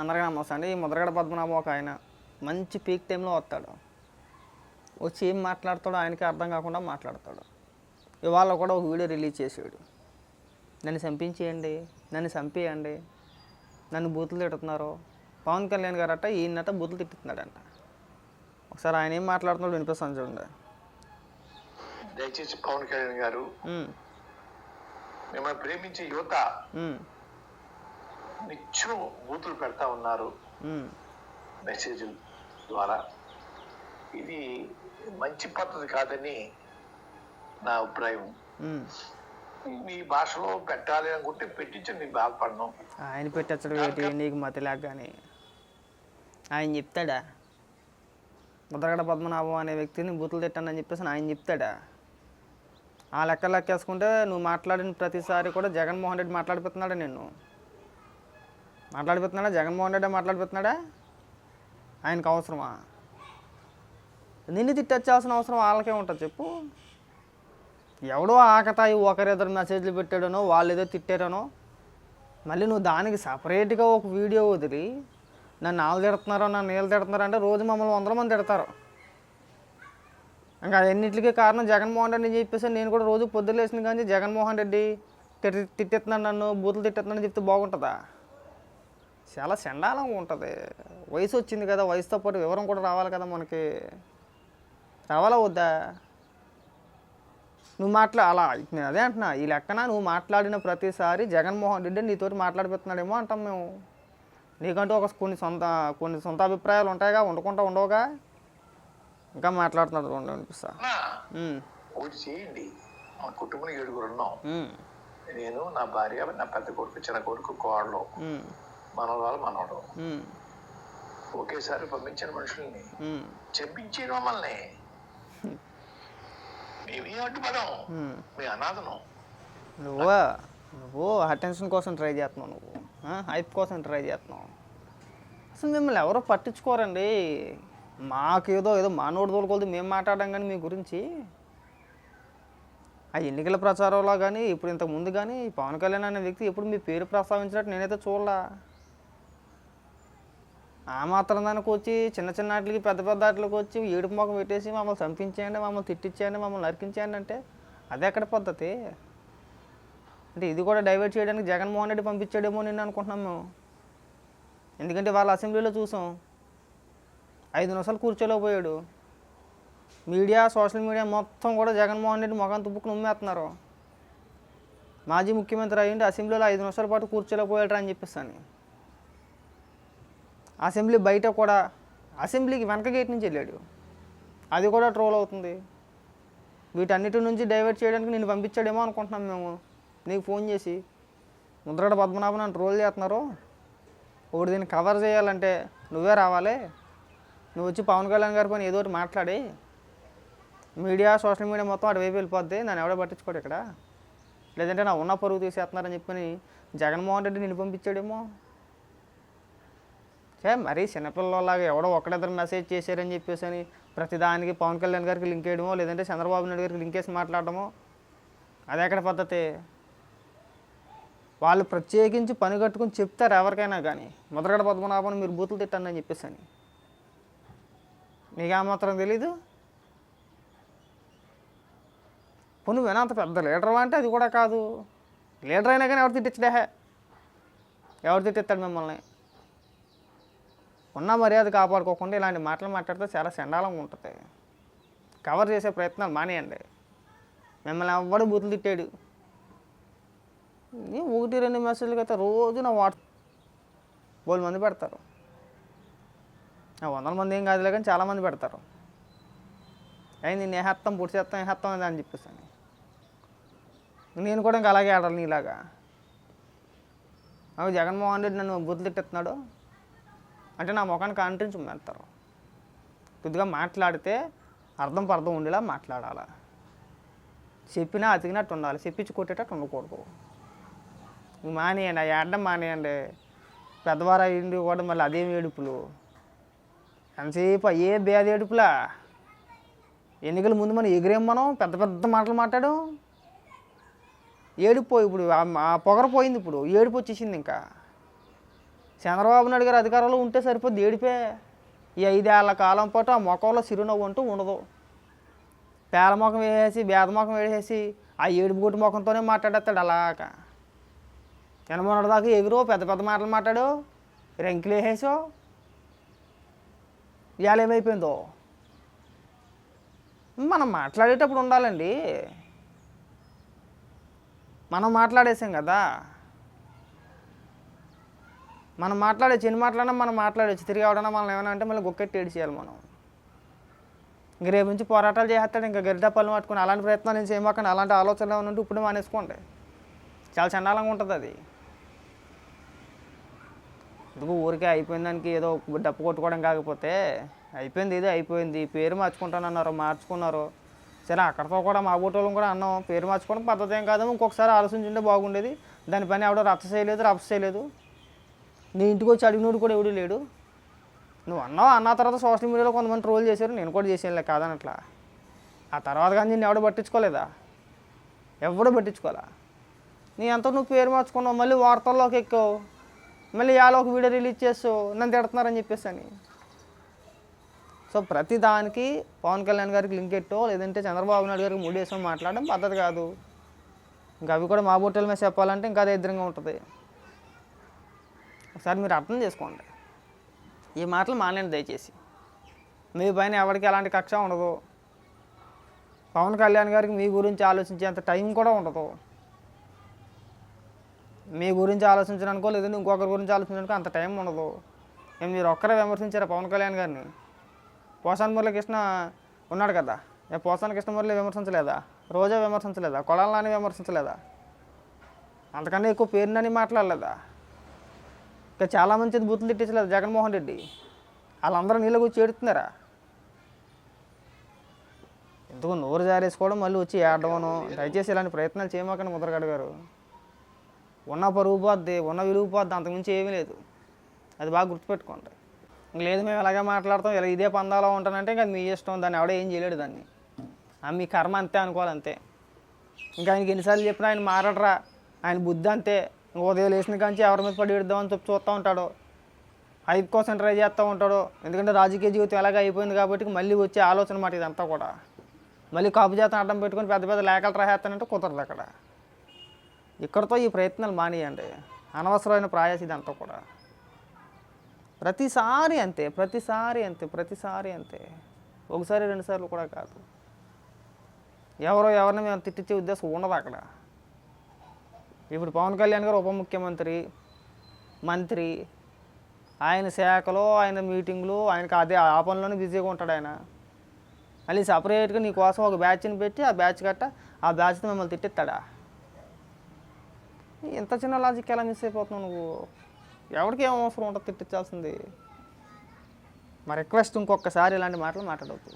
అందరికీ నమస్తే అండి. ఈ ముద్రగడ పద్మనాభం ఒక ఆయన మంచి పీక్ టైంలో వస్తాడు. వచ్చి ఏం మాట్లాడతాడో ఆయనకి అర్థం కాకుండా మాట్లాడతాడు. ఇవాళ కూడా ఒక వీడియో రిలీజ్ చేసాడు నన్ను చంపించేయండి నన్ను చంపేయండి నన్ను బూతులు తిడుతున్నారు. పవన్ కళ్యాణ్ గారట ఈయనట బూతులు తిట్టుతున్నాడంట ఒకసారి ఆయన ఏం మాట్లాడుతున్నాడు వినిపిస్తాను చూడండి. దయచేసి పవన్ కళ్యాణ్ గారు మిమ్మల్ని ప్రేమించే యువత నిత్యం బూతులు పెడతా ఉన్నారు. ఉమ్, మెసేజ్ల ద్వారా. ఇది మంచి పద్ధతి కాదని నా అభిప్రాయం. మీ భాషలో పెట్టాలి అనుకుంటే పెట్టించండి నేను బాధపడను. ఆయన పెట్టచ్చడం ఏంటి? నీకు మతిలాగా కానీ. ఆయన చెప్తాడా? ముద్రగడ పద్మనాభం అనే వ్యక్తిని బూతులు తిట్టానని చెప్పేసి ఆయన చెప్తాడా? ఆ లెక్క లెక్కేసుకుంటే నువ్వు మాట్లాడిన ప్రతిసారి కూడా జగన్మోహన్ రెడ్డి మాట్లాడిపోతున్నాడా నిన్ను? మాట్లాడిపోతున్నాడా? జగన్మోహన్ రెడ్డి మాట్లాడిపోతున్నాడా? ఆయనకు అవసరమా? నిన్ను తిట్టచ్చాల్సిన అవసరం వాళ్ళకే ఉంటుంది చెప్పు. ఎవడో ఆకతాయి ఒకరిద్దరు మెసేజ్లు పెట్టాడనో వాళ్ళు ఏదో తిట్టారనో మళ్ళీ నువ్వు దానికి సపరేట్గా ఒక వీడియో వదిలి నన్ను వాళ్ళు తిడుతున్నారో నన్ను నీళ్ళు తిడుతున్నారో అంటే రోజు మమ్మల్ని వందల మంది తిడతారు. ఇంకా అన్నింటికి కారణం జగన్మోహన్ రెడ్డి అని చెప్పేసి నేను కూడా రోజు పొద్దున్న లేచిన కానీ జగన్మోహన్ రెడ్డి తిట్టి తిట్టేస్తున్నాడు నన్ను బూతులు తిట్టేస్తున్నాడు చెప్తే బాగుంటుందా? చాలా చండాలంగా ఉంటుంది. వయసు వచ్చింది కదా వయసుతో పాటు వివరం కూడా రావాలి కదా మనకి. రావాలా వద్దా? నువ్వు మాట్లా అలా నేను అదే అంటున్నా ఈ లెక్కన నువ్వు మాట్లాడిన ప్రతిసారి జగన్మోహన్ రెడ్డి నీతోటి మాట్లాడిపోతున్నాడేమో అంటాం మేము. నీకంటూ ఒక కొన్ని సొంత కొన్ని సొంత అభిప్రాయాలు ఉంటాయిగా ఉండకుండా ఉండవుగా. ఇంకా మాట్లాడుతున్నాడు ఉండు అనిపిస్తా. ఒకటి చేయండి. మా కుటుంబం ఏడుగురు ఉన్నాం. నేను నా భార్య నా పెద్ద కొడుకు చిన్న కొడుకు కోడలు. మనవరాలు మనవడు. ఒకేసారి పంపించిన మనుషుల్ని చంపించే మమ్మల్ని మేమేం అడ్డుపడం. మీ అనాథను. నువ్వు? నువ్వు అటెన్షన్ కోసం ట్రై చేస్తున్నావు నువ్వు. హైప్ కోసం ట్రై చేస్తున్నావు. అసలు మిమ్మల్ని ఎవరో పట్టించుకోరండి. మాకేదో ఏదో మానవుడు తోలుకోదు మేము మాట్లాడడం కానీ మీ గురించి. ఆ ఎన్నికల ప్రచారంలో కానీ ఇప్పుడు ఇంతకు ముందు కానీ పవన్ కళ్యాణ్ అనే వ్యక్తి ఎప్పుడు మీ పేరు ప్రస్తావించినట్టు నేనైతే చూడలా. ఆ మాత్రం దానికి వచ్చి చిన్న చిన్న వాటికి పెద్ద పెద్ద వాటికి వచ్చి ఏడుపు మొఖం పెట్టేసి మమ్మల్ని చంపించేయండి మమ్మల్ని తిట్టించేయండి మమ్మల్ని నరికించేయండి అంటే అది ఎక్కడ పద్ధతి? అంటే ఇది కూడా డైవర్ట్ చేయడానికి జగన్మోహన్ రెడ్డి పంపించాడేమో నేను అనుకుంటున్నాం మేము. ఎందుకంటే వాళ్ళ అసెంబ్లీలో చూసాం. ఐదు నిమిషాలు కూర్చోలేకపోయాడు. మీడియా సోషల్ మీడియా మొత్తం కూడా జగన్మోహన్ రెడ్డి మొఖం తుప్పుకుని ఉమ్మేస్తున్నారు. మాజీ ముఖ్యమంత్రి అయ్యిండి అసెంబ్లీలో ఐదు నిమిషాల పాటు కూర్చోలేకపోయాడు అని చెప్పేస్తాను అసెంబ్లీ బయట కూడా అసెంబ్లీకి వెనక గేట్ నుంచి వెళ్ళాడు. అది కూడా ట్రోల్ అవుతుంది. వీటన్నిటి నుంచి డైవర్ట్ చేయడానికి నేను పంపించాడేమో అనుకుంటున్నాం మేము. నీకు ఫోన్ చేసి ముద్రగడ పద్మనాభం అని ట్రోల్ చేస్తున్నారు. ఒకటి దీన్ని కవర్ చేయాలంటే నువ్వే రావాలి. నువ్వు వచ్చి పవన్ కళ్యాణ్ గారి పని ఏదో ఒకటి మాట్లాడి మీడియా సోషల్ మీడియా మొత్తం అటువైపు వెళ్ళిపోద్ది. నన్ను ఎవడో పట్టించుకోడు ఇక్కడ. లేదంటే నా ఉన్న పరుగు తీసేస్తున్నారని చెప్పని జగన్మోహన్ రెడ్డి నిన్ను పంపించాడేమో. సరే మరీ చిన్నపిల్లలాగా ఎవడో ఒకడిద్దరు మెసేజ్ చేశారని చెప్పేసి అని ప్రతిదానికి పవన్ కళ్యాణ్ గారికి లింక్ వేయడమో లేదంటే చంద్రబాబు నాయుడు గారికి లింక్ వేసి మాట్లాడడమో అది ఎక్కడ పద్ధతి? వాళ్ళు ప్రత్యేకించి పని కట్టుకుని చెప్తారు ఎవరికైనా కానీ ముద్రగడ పద్మనాభం మీరు బూతులు తిట్టండి అని చెప్పేసి అని మీకు మాత్రం తెలీదు? పొన్ను వినంత పెద్ద లీడర్ అంటే అది కూడా కాదు. లీడర్ అయినా కానీ ఎవరు తిట్టించడే? ఎవరు తిట్టిస్తాడు మిమ్మల్ని? ఉన్న మర్యాద కాపాడుకోకుండా ఇలాంటి మాటలు మాట్లాడితే చాలా చండాలంగా ఉంటుంది. కవర్ చేసే ప్రయత్నాలు మానేయండి. మిమ్మల్ని ఎవ్వడు బూతులు తిట్టాడు. ఒకటి రెండు మెసేజ్లకి అయితే రోజు నా వాట్స్ బోల్ మంది పెడతారు. వందల మంది ఏం కాదులే కానీ చాలామంది పెడతారు. అయింది నేను హత్తం పుట్టి చేస్తాం హత్తం అని చెప్పేసాను నేను కూడా ఇంకా అలాగే ఆడాలి నీలాగా. అవి జగన్మోహన్ రెడ్డి నన్ను బుద్ధి తిట్టేస్తున్నాడు. అంటే నా ముఖానికి అంటించి వెళ్తారు కొద్దిగా మాట్లాడితే అర్థం పర్థం ఉండేలా మాట్లాడాలి? చెప్పినా అతికినట్టు ఉండాలి. చెప్పించి కొట్టేటట్టు ఉండకూడదు. మానేయండి ఆ ఆడడం మానేయండి. పెద్దవారు అయ్యింది కూడా మళ్ళీ అదేం ఏడుపులు. ఎంతసేపు అయ్యే భేద ఏడుపులా? ఎన్నికల ముందు మనం ఎగిరేం మనం? పెద్ద పెద్ద మాటలు మాట్లాడు. ఏడుపు ఇప్పుడు ఆ పొగర పోయింది ఇప్పుడు. ఏడుపు వచ్చేసింది ఇంకా. చంద్రబాబు నాయుడు గారు అధికారంలో ఉంటే సరిపోద్ది ఏడిపే. ఈ ఐదేళ్ళ కాలం పాటు ఆ ముఖంలో చిరునవ్వు అంటూ ఉండదు. పేలముఖం వేసేసి బేదముఖం వేసేసి ఆ ఏడుపు గుడ్డు ముఖంతోనే మాట్లాడేస్తాడు అలాగా. ఎనమొన్నటి దాకా ఎగురు పెద్ద పెద్ద మాటలు మాట్లాడు రెంకిలు వేసేసో ఇవాళ ఏమైపోయిందో? మనం మాట్లాడేటప్పుడు ఉండాలండి. మనం మాట్లాడేసాం కదా. మనం మాట్లాడేసి ఎన్ని మాట్లాడినా మనం మాట్లాడచ్చు. తిరిగి అవడన్నా మనం ఏమైనా అంటే మళ్ళీ గొక్కెట్టి ఏడిచేయాలి మనం. ఇంక రేపు నుంచి పోరాటాలు చేస్తాడు ఇంకా గరిట పళ్ళు పట్టుకుని అలాంటి ప్రయత్నాలు నేను చేయమాకండి. అలాంటి ఆలోచనలు ఏమైనా ఉంటే ఇప్పుడు మానేసుకోండి. చాలా చండాలంగా ఉంటుంది అది. ఎందుకు ఊరికే అయిపోయిన దానికి ఏదో డప్పు కొట్టుకోవడం కాకపోతే అయిపోయింది ఇది అయిపోయింది. పేరు మార్చుకుంటానన్నారు మార్చుకున్నారు. సరే అక్కడితో కూడా మా బోటోళ్ళం కూడా అన్నాం పేరు మార్చుకోవడం పద్ధతి ఏం కాదు ఇంకొకసారి ఆలోచించుంటే బాగుండేది. దాని పని ఎవడో రచ్చ చేయలేదు రప్స చేయలేదు. నీ ఇంటికి వచ్చి అడిగినోడు కూడా ఎవడు లేడు. నువ్వు అన్నావు అన్న తర్వాత సోషల్ మీడియాలో కొంతమంది ట్రోల్ చేశారు నేను కూడా చేసానులే కాదనట్లా. ఆ తర్వాత కానీ నేను ఎవడో పట్టించుకోలేదా? ఎవడో పట్టించుకోలే నీ అంత నువ్వు పేరు మార్చుకున్నావు మళ్ళీ వార్తల్లోకి ఎక్కావు మళ్ళీ ఇవాళ ఒక వీడియో రిలీజ్ చేస్తావు నన్ను తిడుతున్నారని చెప్పేసి అని. సో ప్రతి దానికి పవన్ కళ్యాణ్ గారికి లింక్ ఎట్టో లేదంటే చంద్రబాబు నాయుడు గారికి మూడు వేసుకొని మాట్లాడడం పద్ధతి కాదు. ఇంకా అవి కూడా మా బొట్టెల మీద చెప్పాలంటే ఇంకా దరిద్రంగా ఉంటుంది. ఒకసారి మీరు అర్థం చేసుకోండి. ఈ మాటలు మానేయండి దయచేసి. మీ పైన ఎవరికి ఎలాంటి కక్ష ఉండదు. పవన్ కళ్యాణ్ గారికి మీ గురించి ఆలోచించేంత టైం కూడా ఉండదు. మీ గురించి ఆలోచించడానికో లేదంటే ఇంకొకరి గురించి ఆలోచించడానికో అంత టైం ఉండదు. ఏం మీరు ఒక్కరే విమర్శించారా పవన్ కళ్యాణ్ గారిని? పోసాన్ మురళీకృష్ణ ఉన్నాడు కదా. ఏ పోసాన కృష్ణ మురళి విమర్శించలేదా? రోజా విమర్శించలేదా? కొడాలని విమర్శించలేదా? అంతకన్నా ఎక్కువ పేరునని మాట్లాడలేదా? ఇంకా చాలా మంది బూతులు తిట్టించలేదు జగన్మోహన్ రెడ్డి. వాళ్ళందరూ నీళ్ళు కూర్చి ఏడుతున్నారా? ఎందుకు నోరు జారేసుకోవడం మళ్ళీ వచ్చి ఏడవను. దయచేసి ఇలాంటి ప్రయత్నాలు చేయమాకండి ముద్రగడ గారు. ఉన్న పరుగు పోద్ది ఉన్న విలువ పోద్ది అంతకుమించి ఏమీ లేదు. అది బాగా గుర్తుపెట్టుకోండి. ఇంక లేదు మేము ఇలాగే మాట్లాడతాం ఇలా ఇదే పందాలో ఉంటానంటే ఇంకా మీ ఇష్టం దాన్ని ఎవడో ఏం చేయలేడు దాన్ని. ఆ మీ కర్మ అంతే అనుకోవాలి అంతే ఇంకా ఆయనకి ఎన్నిసార్లు చెప్పినా ఆయన మారడరా? ఆయన బుద్ధి అంతే. ఉదయం లేచిన కాంచి ఎవరి మీద పడి పెడదామని చెప్పి చూస్తూ ఉంటాడు. ఐదు కోసం ట్రై చేస్తూ ఉంటాడు. ఎందుకంటే రాజకీయ జీవితం ఎలాగ అయిపోయింది కాబట్టి మళ్ళీ వచ్చే ఆలోచన మాట ఇదంతా కూడా. మళ్ళీ కాపు చేత అడ్డం పెట్టుకొని పెద్ద పెద్ద లేఖలు రాసేస్తానంటే కుదరదు అక్కడ. ఇక్కడతో ఈ ప్రయత్నాలు మానేయండి. అనవసరమైన ప్రయాస ఇదంతా కూడా. ప్రతిసారి అంతే ప్రతిసారి అంతే ప్రతిసారి అంతే. ఒకసారి రెండుసార్లు కూడా కాదు. ఎవరో ఎవరిని మేము తిట్టించే ఉద్దేశం ఉండదు అక్కడ. ఇప్పుడు పవన్ కళ్యాణ్ గారు ఉప ముఖ్యమంత్రి మంత్రి ఆయన శాఖలో ఆయన మీటింగ్లు ఆయనకి అదే ఆ పనిలోనే బిజీగా ఉంటాడు ఆయన. మళ్ళీ సపరేట్గా నీ కోసం ఒక బ్యాచ్ని పెట్టి ఆ బ్యాచ్ కట్ట ఆ బ్యాచ్తో మిమ్మల్ని తిట్టిస్తాడా? ఇంత చిన్న లాజిక్ ఎలా మిస్ అయిపోతున్నావు నువ్వు? ఎవరికి ఏం అవసరం ఉంటుంది తిట్టించాల్సింది? మా రిక్వెస్ట్ ఇంకొకసారి ఇలాంటి మాటలు మాట్లాడవద్దు